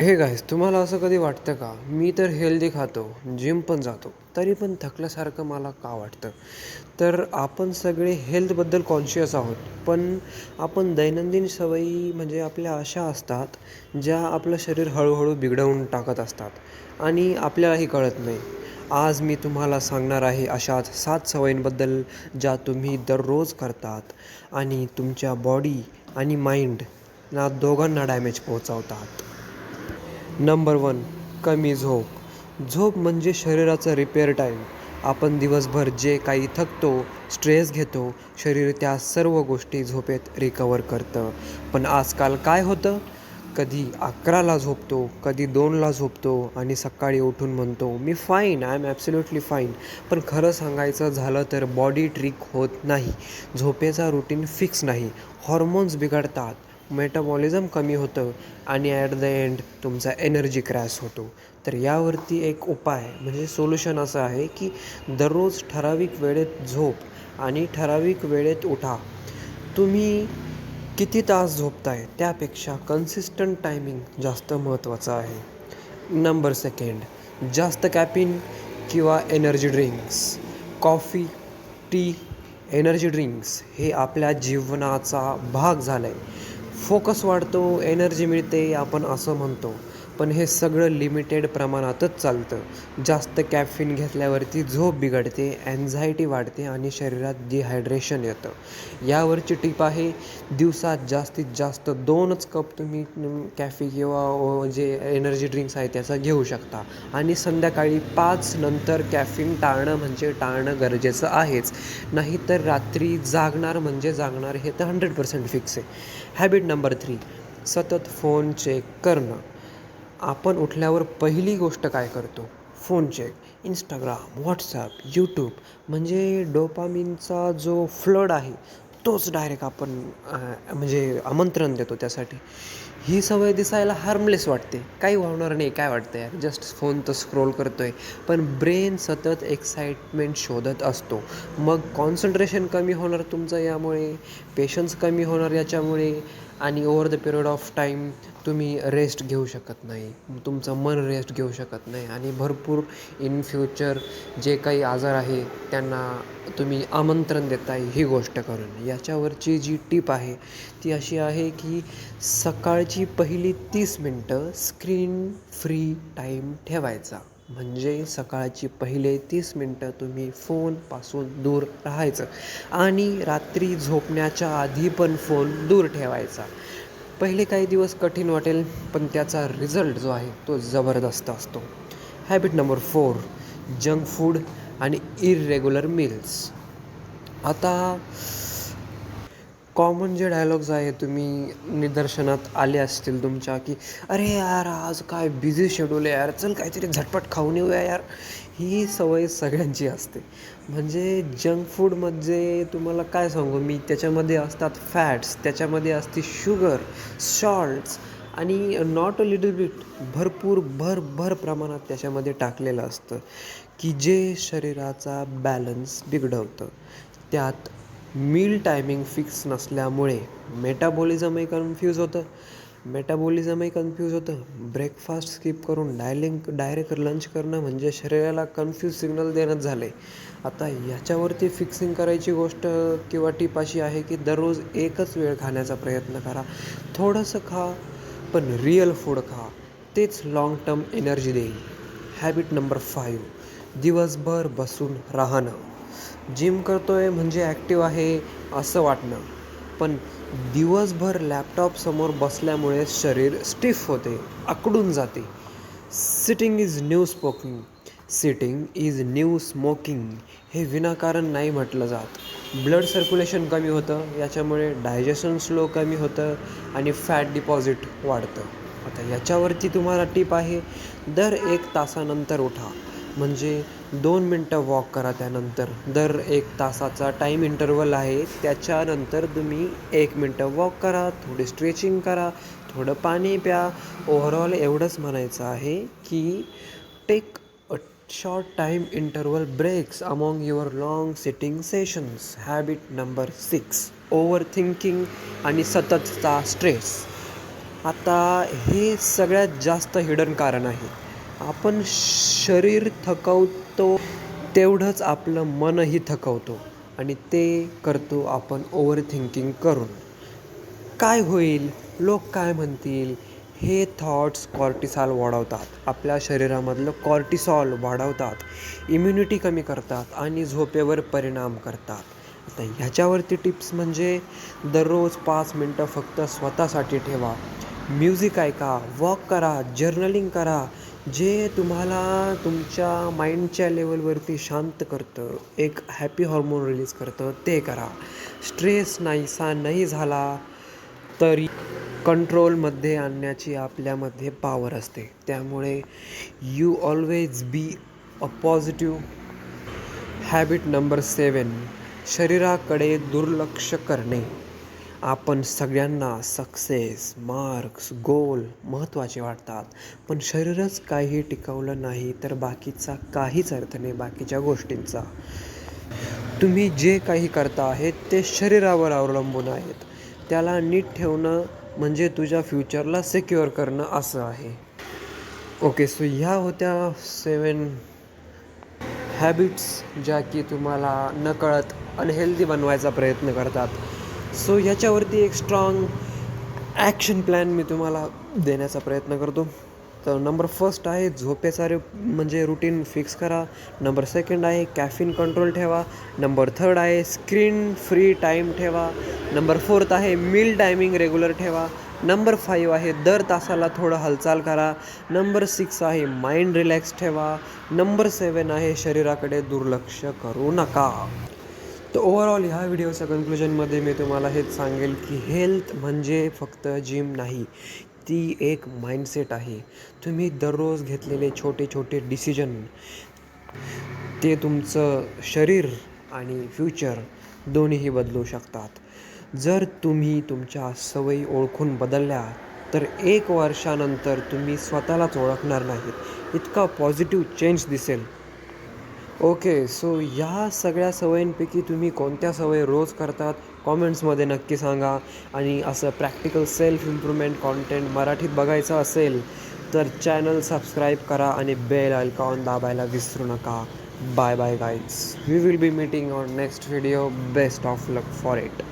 Hey guys तुम्हाला असं कधी वाटतं का? मी तर हेल्दी खातो जिम पण जातो तरी पण थकल्यासारखं मला का वाटतं? तर आपण सगळे हेल्थबद्दल कॉन्शियस आहोत पण आपण दैनंदिन सवयी म्हणजे आपल्या अशा असतात ज्या आपलं शरीर हळूहळू बिघडवून टाकत असतात आणि आपल्यालाही कळत नाही. आज मी तुम्हाला सांगणार आहे अशाच सात सवयींबद्दल ज्या तुम्ही दररोज करतात आणि तुमच्या बॉडी आणि माइंड ना दोघांना डॅमेज पोहोचवतात. नंबर वन कमी झोप. झोप म्हणजे शरीराचा रिपेअर टाईम आपण दिवसभर जे काही थकतो स्ट्रेस घेतो शरीर त्या सर्व गोष्टी झोपेत रिकवर करतं. पण आजकाल काय होतं? कधी अकराला झोपतो कधी दोनला झोपतो आणि सकाळी उठून म्हणतो मी fine I am absolutely fine पण खरं सांगायचं झालं तर बॉडी ट्रिक होत नाही. झोपेचा रुटीन फिक्स नाही. हॉर्मोन्स बिघडतात. मेटाबॉलिझम कमी होतं आणि ॲट द एंड तुमचा एनर्जी क्रॅश होतो. तर यावरती एक उपाय म्हणजे सोल्युशन असं आहे की दररोज ठराविक वेळेत झोप आणि ठराविक वेळेत उठा. तुम्ही किती तास झोपताय त्यापेक्षा कन्सिस्टंट टायमिंग जास्त महत्त्वाचं आहे. नंबर सेकंड जास्त कॅपिन किंवा energy drinks coffee tea energy drinks हे आपल्या जीवनाचा भाग झाला आहे फोकस वाढतो एनर्जी मिळते आपण असं म्हणतो. पण हे सगळं लिमिटेड प्रमाणातच चालतं. जास्त कॅफिन घेतल्यावरती झोप बिघडते अँझायटी वाढते आणि शरीरात डिहायड्रेशन येतं. यावरची टीप आहे दिवसात जास्तीत जास्त दोनच कप तुम्ही कॅफी किंवा जे एनर्जी ड्रिंक्स आहे त्याचा घेऊ शकता. आणि संध्याकाळी पाच नंतर कॅफिन टाळणं म्हणजे टाळणं गरजेचं आहेच. नाहीतर रात्री जागणार म्हणजे जागणार हे तर हंड्रेड पर्सेंट फिक्स आहे. हॅबिट नंबर थ्री सतत फोन चेक करणं. आपण उठल्यावर पहिली गोष्ट काय करतो? Phone check Instagram WhatsApp YouTube म्हणजे डोपामिनचा जो फ्लड आहे तोच डायरेक्ट आपण म्हणजे आमंत्रण देतो त्यासाठी. ही सवय दिसायला हार्मलेस वाटते. काही होणार नाही काय वाटतं यार जस्ट फोन तर स्क्रोल करतो आहे पण ब्रेन सतत एक्साइटमेंट शोधत असतो. मग कॉन्सन्ट्रेशन कमी होणार तुमचं यामुळे पेशन्स कमी होणार याच्यामुळे आणि over the period of time तुम्ही रेस्ट घेऊ शकत नाही. तुमचं मन रेस्ट घेऊ शकत नाही. आणि भरपूर इन फ्युचर जे काही आजार आहे त्यांना तुम्ही आमंत्रण देताय ही गोष्ट करून. याच्यावरची जी टीप आहे ती अशी आहे की दिवसाची पहिली तीस मिनटं स्क्रीन फ्री टाईम ठेवायचा. म्हणजे सकाळची पहिले तीस मिनटं तुम्ही फोनपासून दूर राहायचं. आणि रात्री झोपण्याच्या आधी पण फोन दूर ठेवायचा. पहिले काही दिवस कठीण वाटेल पण त्याचा रिझल्ट जो आहे तो जबरदस्त असतो. Habit number four junk food आणि इरेग्युलर मील्स आता कॉमन जे डायलॉग्स आहे तुम्ही निदर्शनात आले असतील तुमच्या की अरे यार आज काय बिझी शेड्यूल आहे यार चल काहीतरी झटपट खाऊन येऊया यार. ही सवय सगळ्यांची असते. म्हणजे जंक फूडमध्ये तुम्हाला काय सांगू मी त्याच्यामध्ये असतात फॅट्स त्याच्यामध्ये असते शुगर सॉल्ट्स आणि नॉट अ लिटल बिट भरपूर भर भर प्रमाणात त्याच्यामध्ये टाकलेलं असतं की जे शरीराचा बॅलन्स बिघडवतं. त्यात मील टायमिंग फिक्स नसल्यामुळे मेटाबॉलिझमही कन्फ्यूज होतं. मेटाबॉलिझमही कन्फ्यूज होतं. ब्रेकफास्ट स्किप करून डायलिंग डायरेक्ट लंच करणं म्हणजे शरीराला कन्फ्यूज सिग्नल देणंच झालं आहे आता याच्यावरती फिक्सिंग करायची गोष्ट किंवा टीप अशी आहे की दररोज एकच वेळ खाण्याचा प्रयत्न करा. थोडंसं खा पण रिअल फूड खा. तेच लाँग टर्म एनर्जी देईल. हॅबिट नंबर फाईव्ह दिवसभर बसून राहणं. जिम करतो आहे म्हणजे ॲक्टिव्ह आहे असं वाटणं. पण दिवसभर लॅपटॉपसमोर बसल्यामुळे शरीर स्टिफ होते आकडून जाते. Sitting is new smoking sitting is new smoking हे विनाकारण नाही म्हटलं जात. ब्लड सर्क्युलेशन कमी होतं याच्यामुळे डायजेशन स्लो कमी होतं आणि फॅट डिपॉझिट वाढतं. आता याच्यावरती तुम्हाला टीप आहे दर एक तासानंतर उठा. म्हणजे दोन मिनटं वॉक करा त्यानंतर. दर एक तासाचा टाईम इंटरवल आहे. त्याच्यानंतर तुम्ही एक मिनटं वॉक करा थोडी स्ट्रेचिंग करा थोडं पाणी प्या. ओव्हरऑल एवढंच म्हणायचं आहे की take a short time interval breaks among your long sitting sessions habit number six over thinking आणि सततचा स्ट्रेस आता हे सगळ्यात जास्त हिडन कारण आहे. आपण शरीर थकवतो तेवढंच आपलं मनही थकवतो आणि ते करतो आपण ओव्हर थिंकिंग करून. काय होईल? लोक काय म्हणतील? हे थॉट्स कॉर्टिसॉल वाढवतात. आपल्या शरीरामधलं कॉर्टिसॉल वाढवतात. इम्युनिटी कमी करतात आणि झोपेवर परिणाम करतात. आता ह्याच्यावरती टिप्स म्हणजे दररोज पाच मिनटं फक्त स्वतःसाठी ठेवा. म्युझिक ऐका वॉक करा जर्नलिंग करा जे तुम्हाला तुमच्या माइंडच्या लेवलवरती शांत करतं एक हॅपी हॉर्मोन रिलीज करतं ते करा. स्ट्रेस नाहीसा नाही झाला तरी कंट्रोलमध्ये आणण्याची आपल्यामध्ये पावर असते. त्यामुळे you always be a positive habit number seven शरीराकडे दुर्लक्ष करणे. आपण सगळ्यांना सक्सेस मार्क्स गोल महत्त्वाचे वाटतात. पण शरीरच काही टिकवलं नाही तर बाकीचा काहीच अर्थ नाही बाकीच्या गोष्टींचा. तुम्ही जे काही करता आहेत ते शरीरावर अवलंबून आहेत. त्याला नीट ठेवणं म्हणजे तुझ्या फ्युचरला सिक्युअर करणं असं आहे. ओके सो ह्या होत्या सेवन हॅबिट्स ज्या की तुम्हाला नकळत अनहेल्दी बनवायचा प्रयत्न करतात. सो ह्याच्यावरती एक स्ट्रॉंग ॲक्शन प्लॅन मी तुम्हाला देण्याचा प्रयत्न करतो. तर नंबर फर्स्ट आहे झोपेचा रे म्हणजे रुटीन फिक्स करा. नंबर सेकंड आहे कॅफिन कंट्रोल ठेवा. नंबर थर्ड आहे स्क्रीन फ्री टाईम ठेवा. नंबर फोर्थ आहे मील टायमिंग रेग्युलर ठेवा. नंबर फाईव्ह आहे दर तासाला थोडं हालचाल करा. नंबर सिक्स आहे माइंड रिलॅक्स ठेवा. नंबर सेवन आहे शरीराकडे दुर्लक्ष करू नका. तर ओव्हरऑल ह्या व्हिडिओच्या कन्क्लुजनमध्ये मी तुम्हाला हेच सांगेल की हेल्थ म्हणजे फक्त जिम नाही ती एक माइंडसेट आहे. तुम्ही दररोज घेतलेले छोटे छोटे डिसिजन ते तुमचं शरीर आणि फ्युचर दोन्हीही बदलू शकतात. जर तुम्ही तुमच्या सवयी ओळखून बदलल्या तर एक वर्षानंतर तुम्ही स्वतःलाच ओळखणार नाहीत. इतका पॉझिटिव्ह चेंज दिसेल. ओके सो ह्या सगळ्या सवयींपैकी तुम्ही कोणत्या सवयी रोज करतात? कॉमेंट्समध्ये नक्की सांगा. आणि असं प्रॅक्टिकल सेल्फ इम्प्रूव्हमेंट कॉन्टेंट मराठीत बघायचं असेल तर चॅनल सबस्क्राईब करा आणि बेल आयकॉन दाबायला विसरू नका. Bye bye guides we will be meeting on next video best of luck for it